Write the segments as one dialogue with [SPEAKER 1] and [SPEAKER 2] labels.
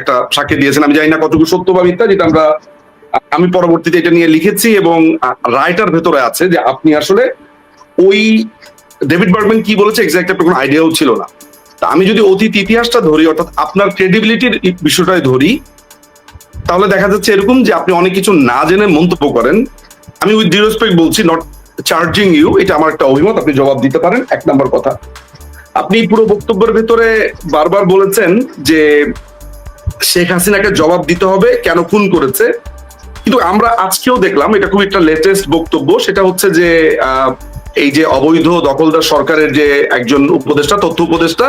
[SPEAKER 1] একটা সাক্ষী দিয়েছেন। আমি জানি না কতটুকু সত্য বা মিথ্যা, যেটা আমরা, আমি পরবর্তীতে এটা নিয়ে লিখেছি এবং রাইটার ভেতরে আছে যে আপনি আসলে ওই ডেভিড বার্গম্যান কি বলেছে এক্সাক্ট একটা কোনো আইডিয়াও ছিল না। তা আমি যদি অতীত ইতিহাসটা ধরি, অর্থাৎ আপনার ক্রেডিবিলিটির বিষয়টাই ধরি, তাহলে দেখা যাচ্ছে এরকম যে আপনি অনেক কিছু না জেনে মন্তব্য করেন। আমি উইথ ডিরেসপেক্ট বলছি নট চার্জিং ইউ এটা আমার একটা অভিমত, আপনি জবাব দিতে পারেন, এক নম্বর কথা। আপনি পুরো বক্তব্যের ভেতরে বারবার বলেছেন যে শেখ হাসিনাকে জবাব দিতে হবে কেন খুন করেছে। কিন্তু আমরা আজকেও দেখলাম, এটা খুব একটা লেটেস্ট বক্তব্য, সেটা হচ্ছে যে এই যে অবৈধ দখলদার সরকারের যে একজন উপদেষ্টা, তথ্য উপদেষ্টা,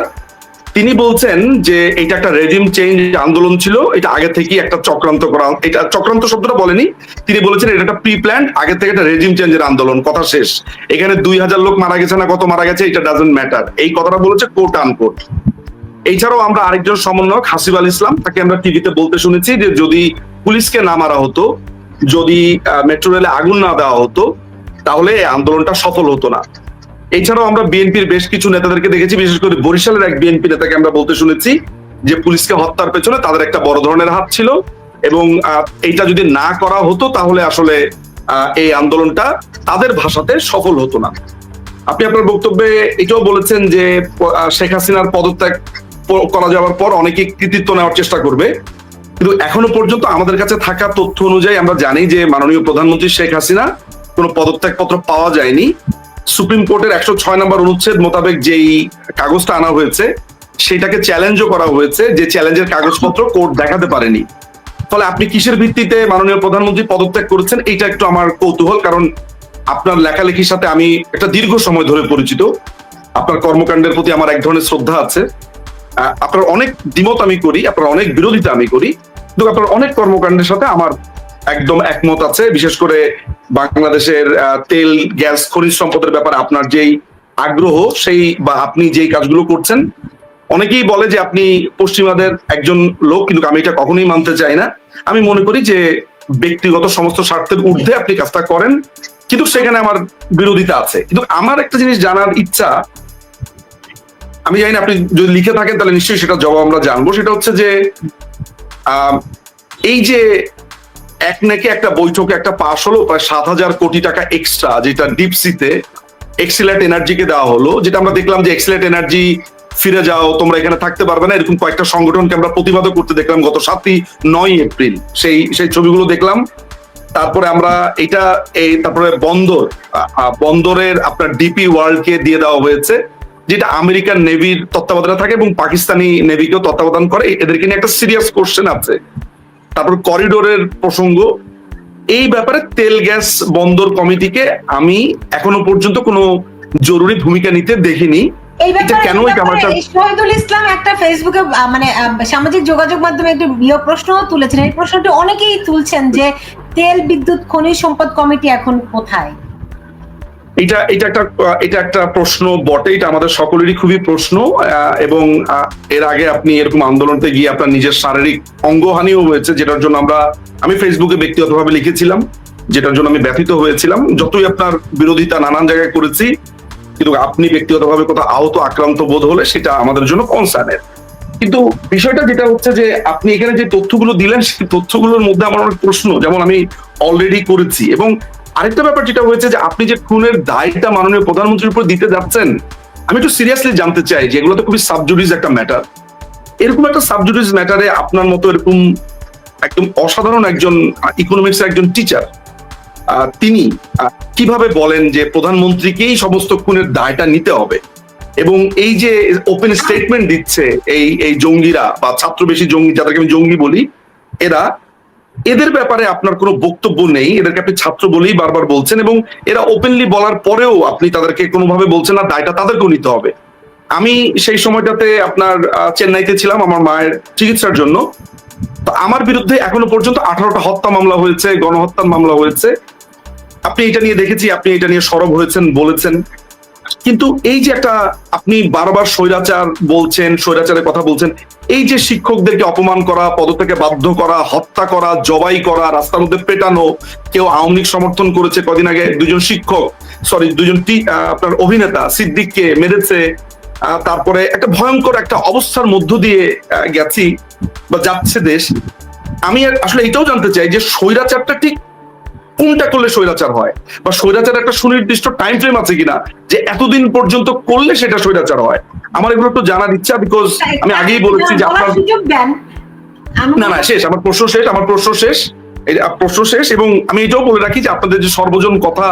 [SPEAKER 1] তিনি বলছেন যে এটা একটা রেজিম চেঞ্জ আন্দোলন ছিল, এটা আগে থেকেই একটা চক্রান্ত করা, এটা চক্রান্ত শব্দটা বলেনি। তিনি বলেছেন এটা একটা প্রি প্ল্যান আগে থেকে একটা রেজিম চেঞ্জের আন্দোলন, কথা শেষ। এখানে দুই হাজার লোক মারা গেছে না কত মারা গেছে, এটা ডাজন্ট ম্যাটার এই কথাটা বলেছে কোট আনকোট এছাড়াও আমরা আরেকজন সমন্বয়ক, হাসিব আল ইসলাম, তাকে আমরা টিভিতে বলতে শুনেছি যে যদি পুলিশকে না মারা হতো, যদি মেট্রো রেলে আগুন না দেওয়া হতো, তাহলে আন্দোলনটা সফল হতো না। এছাড়াও আমরা বিএনপির বেশ কিছু নেতাদেরকে দেখেছি, বিশেষ করে বরিশালের এক বিএনপি নেতাকে আমরা বলতে শুনেছি যে পুলিশকে হত্যার পেছনে তাদের একটা বড় ধরনের হাত ছিল এবং এইটা যদি না করা হতো, তাহলে আসলে এই আন্দোলনটা তাদের ভাষাতে সফল হতো না। আপনি আপনার বক্তব্যে এটাও বলেছেন যে শেখ হাসিনার পদত্যাগ করা যাওয়ার পর অনেকে কৃতিত্ব নেওয়ার চেষ্টা করবে। কিন্তু এখনও পর্যন্ত আমাদের কাছে থাকা তথ্য অনুযায়ী আমরা জানি যে মাননীয় প্রধানমন্ত্রী শেখ হাসিনা কোনো পদত্যাগপত্র পাওয়া যায়নি। সুপ্রিম কোর্টের একশো ছয় নম্বর অনুচ্ছেদ মোতাবেক যেই কাগজটা আনা হয়েছে, সেটাকে চ্যালেঞ্জও করা হয়েছে যে চ্যালেঞ্জের কাগজপত্র কোর্ট দেখাতে পারেনি। ফলে আপনি কিসের ভিত্তিতে মাননীয় প্রধানমন্ত্রী পদত্যাগ করেছেন, এইটা একটু আমার কৌতূহল, কারণ আপনার লেখালেখির সাথে আমি একটা দীর্ঘ সময় ধরে পরিচিত। আপনার কর্মকাণ্ডের প্রতি আমার এক ধরনের শ্রদ্ধা আছে। আপনার অনেক দ্বিমত আমি করি, আপনার অনেক বিরোধিতা আমি করি, কিন্তু আপনার অনেক কর্মকাণ্ডের সাথে আমার একদম একমত আছে। বিশেষ করে বাংলাদেশের তেল, গ্যাস, খনিজ সম্পদের ব্যাপারে আপনার যেই আগ্রহ, সেই বা আপনি যেই কাজগুলো করছেন, অনেকেই বলে যে আপনি পশ্চিমাদের একজন লোক, কিন্তু আমি এটা কখনোই মানতে চাই না। আমি মনে করি যে ব্যক্তিগত সমস্ত স্বার্থের ঊর্ধ্বে আপনি কাজটা করেন, কিন্তু সেখানে আমার বিরোধিতা আছে। কিন্তু আমার একটা জিনিস জানার ইচ্ছা আমি জানি না, আপনি যদি লিখে থাকেন তাহলে নিশ্চয়ই সেটা জবাব আমরা জানব। সেটা হচ্ছে যে এই যে এক নাকি একটা বৈঠকে একটা পাশ হলো, প্রায় সাত হাজার কোটি টাকা এক্সট্রা যেটা ডিপসিতে এক্সিলেট এনার্জিকে দেওয়া হলো, যেটা আমরা দেখলাম যে এক্সিলেট এনার্জি ফিরে যাও, তোমরা এখানে থাকতে পারবে না। এরকম কয়েকটা সংগঠনকে আমরা প্রতিবাদও করতে দেখলাম গত সাতই নয় এপ্রিল। সেই সেই ছবিগুলো দেখলাম। তারপরে আমরা এটা এই, তারপরে বন্দর বন্দরের আপনার ডিপি ওয়ার্ল্ড কে দিয়ে দেওয়া হয়েছে। যেটা আমেরিকান নেভির তত্ত্বাবধানে থাকে এবং পাকিস্তানি নেভিকেও তত্ত্বাবধান করে এদেরকে নিয়ে একটা সিরিয়াস কোশ্চেন আছে। তারপর করিডোরের প্রসঙ্গ। এই ব্যাপারে তেল গ্যাস বন্দর কমিটিকে আমি এখনও পর্যন্ত কোনো জরুরি ভূমিকা নিতে দেখিনি। কেন
[SPEAKER 2] শহীদুল ইসলাম একটা ফেসবুকে মানে সামাজিক যোগাযোগ মাধ্যমে একটি বিয় প্রশ্নও তুলেছেন। এই প্রশ্নটি অনেকেই তুলছেন যে তেল বিদ্যুৎ খনিজ সম্পদ কমিটি এখন কোথায়?
[SPEAKER 1] এটা এটা একটা এটা একটা প্রশ্ন বটে, এটা আমাদের সকলেরই খুবই প্রশ্ন এবং এর আগে আপনি এরকম আন্দোলনতে গিয়ে আপনার নিজের শারীরিক অঙ্গহানিও হয়েছে, যেটার জন্য আমরা, আমি ফেসবুকে ব্যক্তিগতভাবে লিখেছিলাম, যেটার জন্য আমি ব্যথিত হয়েছিলাম। যতই আপনার বিরোধিতা নানান জায়গায় করেছি, কিন্তু আপনি ব্যক্তিগতভাবে কোথাও আহত, আক্রান্ত বোধ হলে সেটা আমাদের জন্য কনসার্নের কিন্তু বিষয়টা যেটা হচ্ছে যে, আপনি এখানে যে তথ্যগুলো দিলেন, সেই তথ্যগুলোর মধ্যে আমার অনেক প্রশ্ন, যেমন আমি অলরেডি করেছি, এবং আরেকটা ব্যাপার যেটা হয়েছে যে আপনি যে খুনের দায়টা মাননীয় প্রধানমন্ত্রীর উপর দিতে যাচ্ছেন, আমি একটু সিরিয়াসলি জানতে চাই যে এগুলো তো খুবই সাবজুডিস একটা ম্যাটার এরকম একটা সাবজুডিস ম্যাটারে আপনার মতো এরকম একদম অসাধারণ একজন ইকোনমিক্স একজন টিচার তিনি কীভাবে বলেন যে প্রধানমন্ত্রীকেই সমস্ত খুনের দায়টা নিতে হবে? এবং এই যে ওপেন স্টেটমেন্ট দিচ্ছে এই এই জঙ্গিরা বা ছাত্র বেশি জঙ্গি, যাদেরকে আমি জঙ্গি বলি, এরা এদের ব্যাপারে আপনার কোনো বক্তব্য নেই, এদেরকে আপনি ছাত্র বলেই বারবার বলছেন এবং এরা ওপেনলি বলার পরেও আপনি তাদেরকে কোনোভাবে বলছেন না, দায়টা তাদেরকেও নিতে হবে। আমি সেই সময়টাতে আপনার চেন্নাইতে ছিলাম আমার মায়ের চিকিৎসার জন্য। তো আমার বিরুদ্ধে এখনও পর্যন্ত আঠারোটা হত্যা মামলা হয়েছে, গণহত্যার মামলা হয়েছে। আপনি এটা নিয়ে দেখেছি, আপনি এটা নিয়ে সরব হয়েছেন, বলেছেন। কিন্তু এই যে একটা আপনি বারবার স্বৈরাচার বলছেন, স্বৈরাচারের কথা বলছেন, এই যে শিক্ষকদেরকে অপমান করা, পদত্যাগে বাধ্য করা, হত্যা করা, জবাই করা, রাস্তার মধ্যে পেটানো, কেউ আওয়ামী লীগ সমর্থন করেছে কদিন আগে দুজন শিক্ষক সরি দুজন আপনার অভিনেতা, সিদ্দিককে, মেরেছে তারপরে একটা ভয়ঙ্কর একটা অবস্থার মধ্য দিয়ে গেছি বা যাচ্ছে দেশ। আমি আসলে এটাও জানতে চাই যে স্বৈরাচারটা ঠিক কোনটা করলে স্বৈরাচার হয়? বা স্বৈরাচার একটা সুনির্দিষ্ট টাইম ফ্রেম আছে কিনা? যে এতদিন পর্যন্ত করলে সেটা স্বৈরাচার হয়? আমার এগুলো একটু জানার ইচ্ছা বিকজ আমি আগেই বলেছি যে আপনার না না শেষ আমার প্রশ্ন শেষ আমার প্রশ্ন শেষ। প্রশ্ন শেষ এবং আমি এটাও বলে রাখি যে আপনাদের যে সর্বজন কথা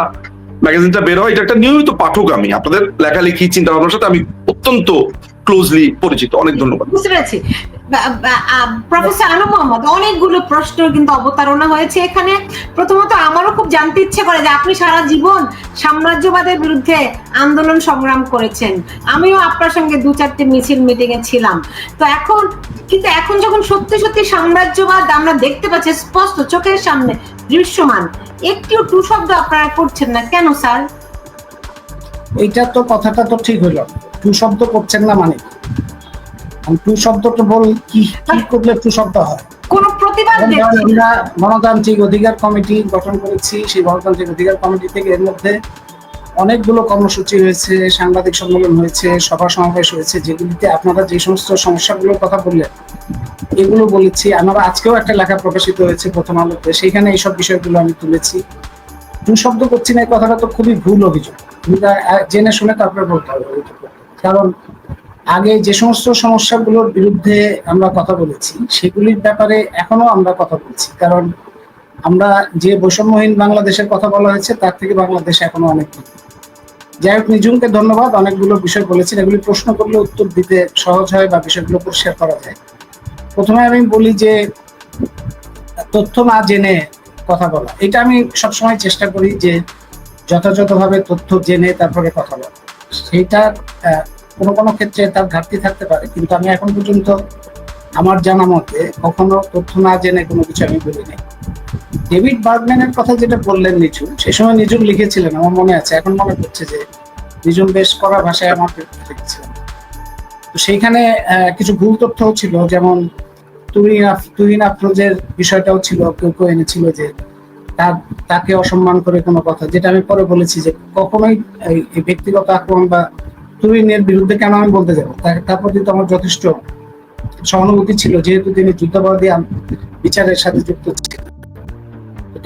[SPEAKER 1] ম্যাগাজিনটা বের হয় এটা একটা নিয়মিত পাঠক আমি। আপনাদের লেখালেখি চিন্তা ভাবনার সাথে আমি অত্যন্ত ক্লোজলি পরিচিত। অনেক ধন্যবাদ।
[SPEAKER 2] বুঝতে পেরেছি। প্রফেসর আনু মোহাম্মদ, অনেকগুলো প্রশ্ন কিন্তু অবতারণা হয়েছে এখানে। প্রথমত আমারও খুব জানতে ইচ্ছে করে যে আপনি সারা জীবন সাম্রাজ্যবাদের বিরুদ্ধে আন্দোলন সংগ্রাম করেছেন। আমিও আপনার সঙ্গে দু চারটে মিছিল মিটিং এ ছিলাম। তো এখন, কিন্তু এখন যখন সত্যি সত্যি সাম্রাজ্যবাদ আমরা দেখতে পাচ্ছি, স্পষ্ট চোখের সামনে দৃশ্যমান, একটিও টু শব্দ আপনারা করছেন না। কেন, স্যার?
[SPEAKER 3] এইটা তো কথাটা তো ঠিক হইল। টু শব্দ করছেন না মানে টু শব্দটা বল কি কি করলে টু শব্দ হয়?
[SPEAKER 2] কোন প্রতিবাদ।
[SPEAKER 3] আমরা গণতান্ত্রিক অধিকার কমিটি গঠন করেছি সেই গণতান্ত্রিক অধিকার কমিটি থেকে এর মধ্যে অনেকগুলো কর্মসূচি হয়েছে সাংবাদিক সম্মেলন হয়েছে সভা সমাবেশ হয়েছে যেগুলিতে আপনারা যে সমস্ত সমস্যাগুলোর কথা বললেন এগুলো বলেছি। আমরা আজকেও একটা লেখা প্রকাশিত হয়েছে প্রথম আলোতে সেখানে এইসব বিষয়গুলো আমি তুলেছি। দু শব্দ করছি না এই কথাটা তো খুবই ভুল অভিযোগ। জেনে শুনে তারপরে বলতে হবে। কারণ আগে যে সমস্ত সমস্যাগুলোর বিরুদ্ধে আমরা কথা বলেছি সেগুলির ব্যাপারে এখনও আমরা কথা বলছি। কারণ আমরা যে বৈষম্যহীন বাংলাদেশের কথা বলা হয়েছে তার থেকে বাংলাদেশ এখনও অনেক। যাই হোক নিজুমকে ধন্যবাদ অনেকগুলো বিষয় বলেছেন। এগুলি প্রশ্ন করলে উত্তর দিতে সহজ হয় বা বিষয়গুলো পরিষ্কার করা যায়। প্রথমে আমি বলি যে তথ্য না জেনে কথা বলা। এটা আমি সবসময় চেষ্টা করি যে যথাযথভাবে তথ্য জেনে তারপরে কথা বলা। আহ, কোনো কোনো ক্ষেত্রে তার ঘাটতি থাকতে পারে। কিন্তু আমি এখন পর্যন্ত আমার জানা মতে কখনো তথ্য না জেনে কোনো কিছু আমি বলি নাই ডেভিড বার্গম্যানের কথা যেটা বললেন নিঝুম, সে সময় নিঝুম লিখেছিলেন, আমার মনে আছে, এখন মনে পড়ছে যে নিঝুম বেশ কড়া ভাষায় আমার লিখেছিলেন। তো সেইখানে কিছু ভুল তথ্যও ছিল, যেমন তুহিন আফরোজের বিষয়টাও ছিল, কেউ কেউ এনেছিল যে তার, তাকে অসম্মান করে কোনো কথা, যেটা আমি পরে বলেছি যে কখনোই এই ব্যক্তিগত আক্রমণ বা তুহিনের বিরুদ্ধে কেন আমি বলতে যাব? তার প্রতি তো আমার যথেষ্ট সহানুভূতি ছিল, যেহেতু তিনি যুদ্ধাপরাধী বিচারের সাথে যুক্ত ছিলেন।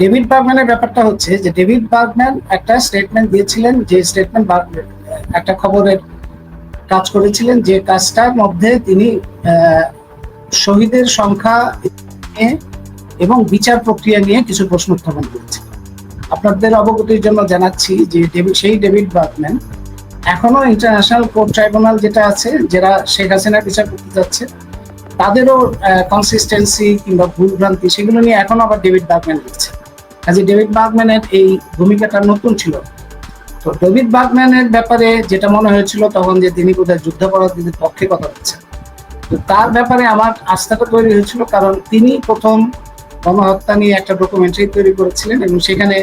[SPEAKER 3] ডেভিড বার্গম্যানের ব্যাপারটা হচ্ছে যে, ডেভিড বার্গম্যান একটা স্টেটমেন্ট দিয়েছিলেন যে স্টেটমেন্ট একটা খবরের কাজ করেছিলেন যে, কাজটার মধ্যে তিনি শহীদের সংখ্যা এবং বিচার প্রক্রিয়া নিয়ে কিছু প্রশ্ন উত্থাপন করেছেন আপনাদের অবগতির জন্য জানাচ্ছি যে সেই ডেভিড বার্গম্যান এখনও ইন্টারন্যাশনাল কোর্ট ট্রাইব্যুনাল যেটা আছে যারা শেখ হাসিনার বিচার করতে যাচ্ছে, তাদেরও কনসিস্টেন্সি কিংবা ভুল ভ্রান্তি সেগুলো নিয়ে এখনও আবার ডেভিড বার্গম্যান লিখছে। কাজে ডেভিড বার্গম্যানের এই ভূমিকাটা নতুন ছিল। তো ডেভিড বার্গম্যানের ব্যাপারে যেটা মনে হয়েছিল তখন যে তিনি বোধহয় যুদ্ধাপরাধীদের পক্ষে কথা বলছেন। তো তার ব্যাপারে আমার আস্থাটা তৈরি হয়েছিল কারণ তিনি প্রথম গণহত্যা নিয়ে একটা ডকুমেন্টারি তৈরি করেছিলেন এবং সেখানে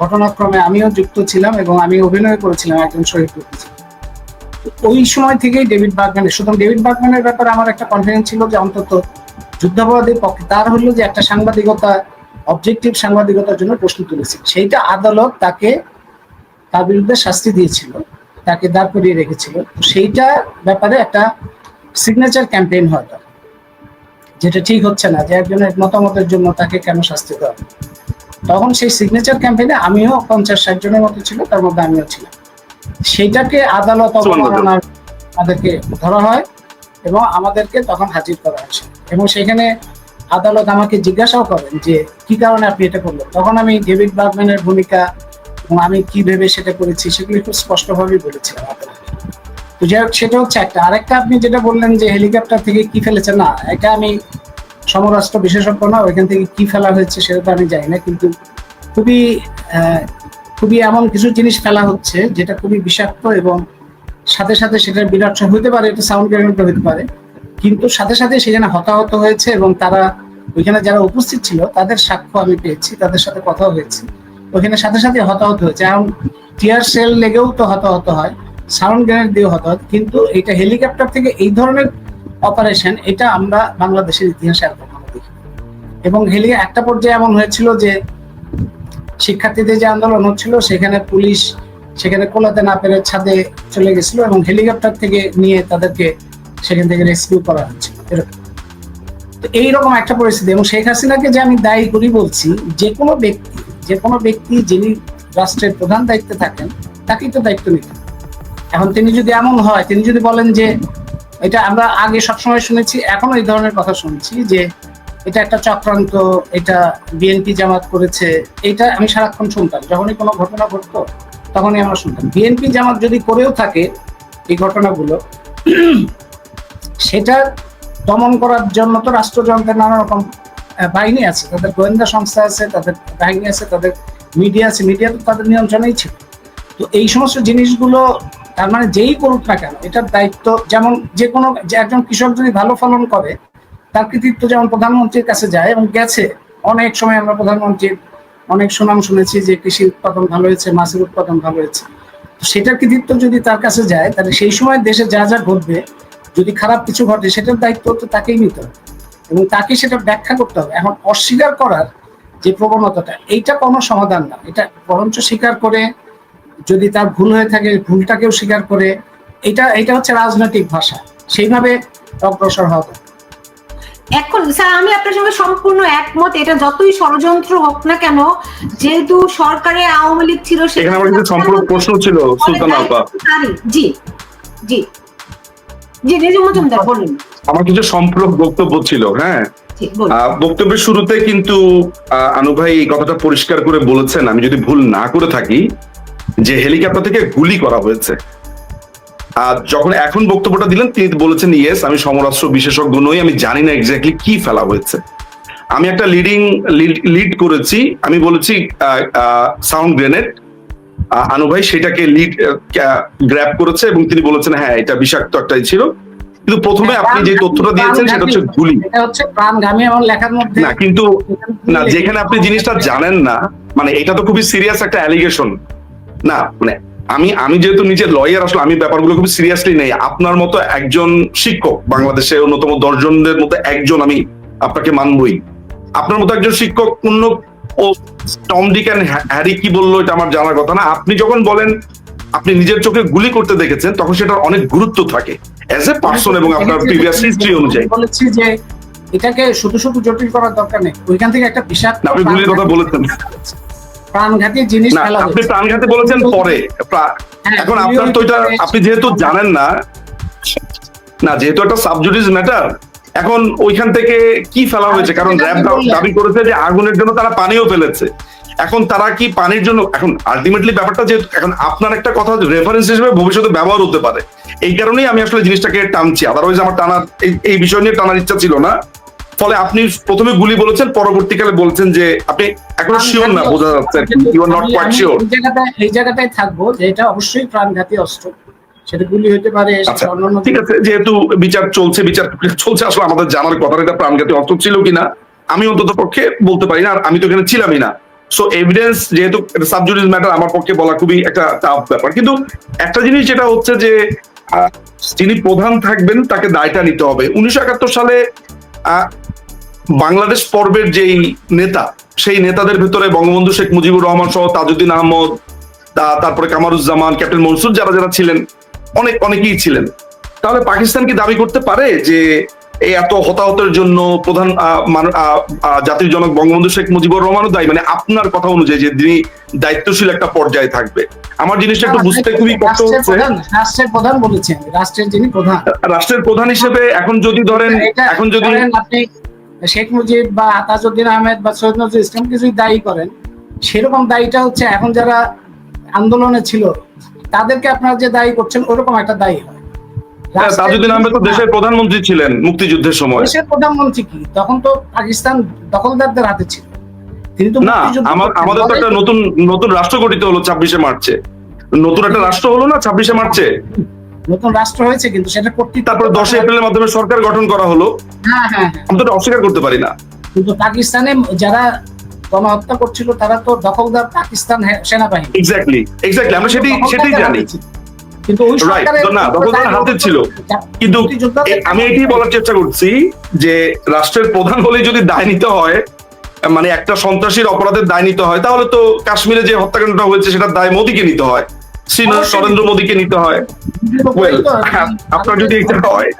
[SPEAKER 3] ঘটনাক্রমে আমিও যুক্ত ছিলাম এবং আমি অভিনয় করেছিলাম একজন শহীদ। ওই সময় থেকেই ডেভিড বার্গম্যানের, সুতরাং ডেভিড বার্গম্যানের ব্যাপারে আমার একটা কনফিডেন্স ছিল যে অন্তত যুদ্ধাপরাধের পক্ষে তার হলো যে একটা সাংবাদিকতা অবজেক্টিভ সাংবাদিকতার জন্য প্রশ্ন তুলেছে সেইটা আদালত তাকে, তার বিরুদ্ধে শাস্তি দিয়েছিল, তাকে দাঁড় করিয়ে রেখেছিল সেইটা ব্যাপারে একটা সিগনেচার ক্যাম্পেইন হয় যেটা ঠিক হচ্ছে না, যে একজনের মতামতের জন্য তাকে কেন শাস্তি দেওয়া। তখন সেই সিগনেচার ক্যাম্পেইনে আমিও পঞ্চাশ ষাট জনের মতো ছিল তার মধ্যে আমিও ছিলাম। সেইটাকে আদালত অবমাননার আমাদেরকে ধরা হয় এবং আমাদেরকে তখন হাজির করা হয়েছে। এবং সেখানে আদালত আমাকে জিজ্ঞাসাও করেন যে কি কারণে আপনি এটা করলেন? তখন আমি ডেভিড বার্গম্যানের ভূমিকা এবং আমি কি ভেবে সেটা করেছি সেগুলি খুব স্পষ্টভাবেই বলেছিলাম আদালতে তো যাই হোক সেটা হচ্ছে একটা। আরেকটা আপনি যেটা বললেন যে হেলিকপ্টার থেকে কি ফেলেছে না এটা আমি সমরাষ্ট্র বিশেষজ্ঞ না, ওইখান থেকে কি ফেলা হয়েছে সেটা তো আমি জানি না, কিন্তু খুবই খুবই এমন কিছু জিনিস ফেলা হচ্ছে যেটা খুবই বিষাক্ত এবং সাথে সাথে সেটার বিরাট হতে পারে, এটা সাউন্ড গ্রেনেডও হতে পারে। কিন্তু সাথে সাথে সেখানে হতাহত হয়েছে এবং তারা ওইখানে যারা উপস্থিত ছিল, তাদের সাক্ষ্য আমি পেয়েছি, তাদের সাথে কথা হয়েছে। ওইখানে সাথে সাথে হতাহত হয়েছে এখন টিয়ার সেল লেগেও তো হতাহত হয় সাউন্ড গ্রেনেড দিয়ে হতাহত কিন্তু এটা হেলিকপ্টার থেকে এই ধরনের অপারেশন এটা আমরা বাংলাদেশের ইতিহাসে আর কখনো দেখি এবং হেলি একটা পর্যায়ে এমন হয়েছিল যে শিক্ষার্থীদের যে আন্দোলন হচ্ছিল, সেখানে পুলিশ সেখানে কোলাতে না পেরে ছাদে চলে গেছিল এবং হেলিকপ্টার থেকে নিয়ে তাদেরকে সেখান থেকে রেস্কিউ করা হচ্ছে এরকম। তো এইরকম একটা পরিস্থিতি। এবং শেখ হাসিনাকে যে আমি দায়ী করি বলছি, যে কোনো ব্যক্তি, যে কোনো ব্যক্তি যিনি রাষ্ট্রের প্রধান দায়িত্বে থাকেন, তাকেই তো দায়িত্ব নিতে এখন তিনি যদি এমন হয়, তিনি যদি বলেন যে এটা আমরা আগে সবসময় শুনেছি, এখনও এই ধরনের কথা শুনছি যে এটা একটা চক্রান্ত, এটা বিএনপি জামাত করেছে, এটা আমি সারাক্ষণ শুনতাম। যখনই কোনো ঘটনা ঘটতো, তখনই আমরা শুনতাম। বিএনপি জামাত যদি করেও থাকে এই ঘটনাগুলো, সেটা দমন করার জন্য তো রাষ্ট্রযন্ত্রের নানা রকম বাহিনী আছে। তাদের গোয়েন্দা সংস্থা আছে, তাদের বাহিনী আছে, তাদের মিডিয়া আছে। মিডিয়া তো তাদের নিয়ন্ত্রণেই ছিল। তো এই সমস্ত জিনিসগুলো তার মানে যেই করুক না কেন, এটার দায়িত্ব যেমন যে কোনো একজন কৃষক যদি ভালো ফলন করে, তার কৃতিত্ব যেমন প্রধানমন্ত্রীর কাছে যায় এবং গেছে, অনেক সময় আমরা প্রধানমন্ত্রীর অনেক সুনাম শুনেছি যে কৃষি উৎপাদন ভালো হয়েছে, মাছের উৎপাদন ভালো হয়েছে। সেটার কৃতিত্ব যদি তার কাছে যায়, তাহলে সেই সময় দেশে যা যা ঘটবে, যদি খারাপ কিছু ঘটে, সেটার দায়িত্ব তো তাকেই নিতে হবে। এবং তাকে সেটা ব্যাখ্যা করতে হবে। এখন অস্বীকার করার যে প্রবণতাটা, এইটা কোনো সমাধান না। এটা বরঞ্চ স্বীকার করে যদি তার ভুল হয়ে থাকে ভুলটাকেও স্বীকার করে এটা এটা হচ্ছে রাজনৈতিক ভাষা। সেইভাবে অগ্রসর দরকার।
[SPEAKER 2] এখন স্যার আমি আপনার সঙ্গে সম্পূর্ণ একমত। এটা যতই ষড়যন্ত্র হোক না কেন যেহেতু সরকারে আওয়ামী লীগ ছিল সেখানে
[SPEAKER 1] আমার কিছু সম্পূর্ণ প্রশ্ন ছিল সুলতান আপা
[SPEAKER 2] জি জি। জি রেজু মজুমদার বলুন।
[SPEAKER 1] আমার কিছু সম্পূরক বক্তব্য ছিল হ্যাঁ? বক্তব্যের শুরুতে কিন্তু আহ, আনু ভাই এই কথাটা পরিষ্কার করে বলেছেন। আমি যদি ভুল না করে থাকি যে হেলিকপ্টার থেকে গুলি করা হয়েছে। আর যখন এখন বক্তব্যটা দিলেন তিনি বলেছেন ইয়েস আমি সমরাস্ত্র বিশেষজ্ঞ নই আমি জানি না এক্স্যাক্টলি কি ফেলা হয়েছে। আমি একটা লিডিং লিড করেছি। আমি বলেছি সাউন্ড গ্রেনেড আনু ভাই সেটাকে লিড গ্র্যাব করেছে এবং তিনি বলেছেন হ্যাঁ এটা বিষাক্ত একটাই ছিল। কিন্তু প্রথমে আপনি যে তথ্যটা দিয়েছেন সেটা হচ্ছে গুলি।
[SPEAKER 3] হচ্ছে প্রাণগামী এবং লেখার মধ্যে।
[SPEAKER 1] না কিন্তু না যেখানে আপনি জিনিসটা জানেন না মানে এটা তো খুবই সিরিয়াস একটা অ্যালিগেশন না মানে আমি আমি যেহেতু নিজে লয়ার আসলে আমি ব্যাপারগুলো খুব সিরিয়াসলি নেই। আপনার মতো একজন শিক্ষক বাংলাদেশে অন্যতম দশজনদের মধ্যে একজন আমি আপনাকে মানবই। আপনার মতো একজন শিক্ষক অন্য ও টম ডিক অ্যান্ড হ্যারি কি বলল এটা আমার জানার কথা না। আপনি যখন বলেন আপনি নিজের চোখে গুলি করতে দেখেছেন তখন সেটার অনেক গুরুত্ব থাকে। অ্যাজ এ পার্সন এবং আপনার প্রিভিয়াস হিস্ট্রি অনুযায়ী।
[SPEAKER 3] বলেছি যে এটাকে শুধু শুধু জটিল করার দরকার নেই। ওইখান থেকে একটা বিষাক্ত
[SPEAKER 1] আপনি গুলির কথা বলেছেন।
[SPEAKER 3] প্রাণঘাতী জিনিস
[SPEAKER 1] না আপনি। প্রাণঘাতে বলেছেন পরে।
[SPEAKER 3] হ্যাঁ,
[SPEAKER 1] এখন আপনার তো এটা আপনি যেহেতু জানেন না না যেহেতু একটা সাবজুডিস ম্যাটার এখন ওইখান থেকে কি ফেলা হয়েছে? কারণ র্যাব দাবি করেছে যে আগুনের জন্য তারা পানিও ফেলেছে। এখন তারা কি পানির জন্য এখন আলটিমেটলি ব্যাপারটা যে এখন আপনার একটা কথা রেফারেন্স হিসেবে ভবিষ্যতে ব্যবহার হতে পারে। এই কারণেই আমি আসলে জিনিসটাকে টানছি। আদারওয়াইজ আমার টানার এই বিষয় নিয়ে টানার ইচ্ছা ছিল না। ফলে আপনি প্রথমে গুলি বলেছেন পরবর্তীকালে বলছেন যে আপনি এখন শিওর না বোঝা যাচ্ছে ইউ আর নট
[SPEAKER 3] আমি-
[SPEAKER 1] কোয়াইট শিওর
[SPEAKER 3] এই জায়গাটায় থাকব যে এটা অবশ্যই প্রাণঘাতী অস্ত্র। সেটা গুলি হতে পারে
[SPEAKER 1] আচ্ছা ঠিক আছে যেহেতু বিচার চলছে বিচার চলছে আসলে আমাদের জানার কথা এটা প্রাণঘাতী অস্ত্র ছিল কিনা আমি অন্তত পক্ষে বলতে পারি না আর আমি তো এখানে ছিলামই না। সো এভিডেন্স যেহেতু সাবজুডিস ম্যাটার আমার পক্ষে বলা খুবই একটা টাফ ব্যাপার। কিন্তু একটা জিনিস যেটা হচ্ছে যে আহ, যিনি প্রধান থাকবেন তাকে দায়টা নিতে হবে। উনিশশো একাত্তর সালে বাংলাদেশ পর্বের যেই নেতা, সেই নেতাদের ভিতরে বঙ্গবন্ধু শেখ মুজিবুর রহমান সহ তাজউদ্দিন আহমদ তারপরে কামারুজ্জামান, ক্যাপ্টেন মনসুর যারা যারা ছিলেন, অনেক, অনেকেই ছিলেন। তাহলে পাকিস্তান কি দাবি করতে পারে যে এই এত হতাহতের জন্য প্রধান জাতির জনক বঙ্গবন্ধু শেখ মুজিবুর রহমানও দায়ী। মানে আপনার কথা অনুযায়ী যে তিনি দায়িত্বশীল একটা পর্যায়ে থাকবে। আমার জিনিসটা একটু বুঝতে খুবই কষ্ট হচ্ছে।
[SPEAKER 3] রাষ্ট্রের প্রধান বলেছেন রাষ্ট্রের যিনি প্রধান।
[SPEAKER 1] রাষ্ট্রের প্রধান হিসেবে এখন যদি ধরেন
[SPEAKER 3] এটা
[SPEAKER 1] এখন যদি
[SPEAKER 3] আপনি শেখ মুজিব বা তাজউদ্দিন আহমেদ বা সৈয়দ নজরুল ইসলামকে যদি দায়ী করেন সেরকম দায়ীটা হচ্ছে এখন যারা আন্দোলনে ছিল তাদেরকে আপনারা যে দায়ী করছেন ওরকম একটা দায়ী হ্যাঁ,
[SPEAKER 1] তাজউদ্দিন আহমেদ তো দেশের প্রধানমন্ত্রী ছিলেন মুক্তিযুদ্ধের সময়।
[SPEAKER 3] দেশের প্রধানমন্ত্রী কি? তখন তো পাকিস্তান দখলদারদের হাতে ছিল। তিনি তো
[SPEAKER 1] না। আমাদের তো একটা নতুন নতুন রাষ্ট্র গঠিত হলো ছাব্বিশে মার্চে। নতুন একটা রাষ্ট্র হলো না ছাব্বিশে মার্চে?
[SPEAKER 3] নতুন রাষ্ট্র হয়েছে কিন্তু সেটা কর্তৃত্ব
[SPEAKER 1] তারপরে দশই এপ্রিলের মাধ্যমে সরকার গঠন করা হলো।
[SPEAKER 3] হ্যাঁ হ্যাঁ হ্যাঁ।
[SPEAKER 1] আমি তো অস্বীকার করতে পারি না।
[SPEAKER 3] কিন্তু পাকিস্তানে যারা গণহত্যা করছিল তারা তো দখলদার পাকিস্তান সেনাবাহিনী।
[SPEAKER 1] এক্স্যাক্টলি এক্স্যাক্টলি আমরা সেটি সেটাই
[SPEAKER 3] দখলদারদের
[SPEAKER 1] জানি।
[SPEAKER 3] কিন্তু ওই
[SPEAKER 1] হাতে ছিল। আমি এটাই বলার চেষ্টা করছি যে রাষ্ট্রের প্রধান হলেই যদি দায় নিতে হয় মানে একটা সন্ত্রাসীর অপরাধের দায় নিতে হয় তাহলে তো কাশ্মীরে যে হত্যাকাণ্ডটা হয়েছে সেটার দায় মোদীকে নিতে হয়। শ্রী নরেন্দ্র মোদীকে নিতে হয়। ওয়েল আপনার যদি এটা হয়